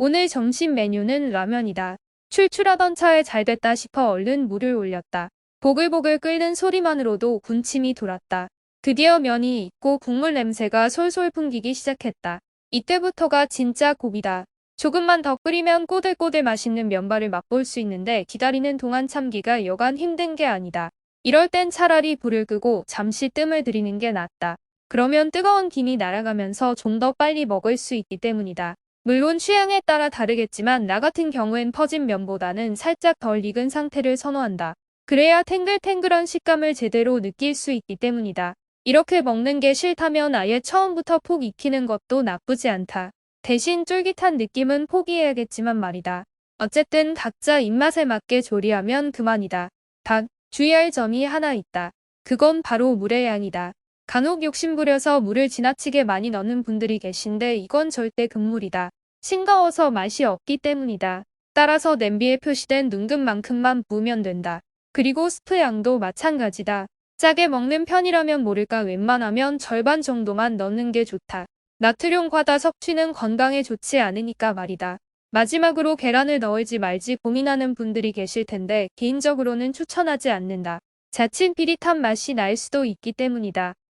오늘 점심 메뉴는 라면이다. 출출하던 차에 잘 됐다 싶어 얼른 물을 올렸다. 보글보글 끓는 소리만으로도 군침이 돌았다. 드디어 면이 익고 국물 냄새가 솔솔 풍기기 시작했다. 이때부터가 진짜 고비다. 조금만 더 끓이면 꼬들꼬들 맛있는 면발을 맛볼 수 있는데 기다리는 동안 참기가 여간 힘든 게 아니다. 이럴 땐 차라리 불을 끄고 잠시 뜸을 들이는 게 낫다. 그러면 뜨거운 김이 날아가면서 좀 더 빨리 먹을 수 있기 때문이다. 물론 취향에 따라 다르겠지만 나 같은 경우엔 퍼진 면보다는 살짝 덜 익은 상태를 선호한다. 그래야 탱글탱글한 식감을 제대로 느낄 수 있기 때문이다. 이렇게 먹는 게 싫다면 아예 처음부터 폭 익히는 것도 나쁘지 않다. 대신 쫄깃한 느낌은 포기해야겠지만 말이다. 어쨌든 각자 입맛에 맞게 조리하면 그만이다. 단, 주의할 점이 하나 있다. 그건 바로 물의 양이다. 간혹 욕심부려서 물을 지나치게 많이 넣는 분들이 계신데 이건 절대 금물이다. 싱거워서 맛이 없기 때문이다. 따라서 냄비에 표시된 눈금만큼만 부으면 된다. 그리고 스프 양도 마찬가지다. 짜게 먹는 편이라면 모를까 웬만하면 절반 정도만 넣는 게 좋다. 나트륨 과다 섭취는 건강에 좋지 않으니까 말이다. 마지막으로 계란을 넣을지 말지 고민하는 분들이 계실 텐데 개인적으로는 추천하지 않는다. 자칫 비릿한 맛이 날 수도 있기 때문이다.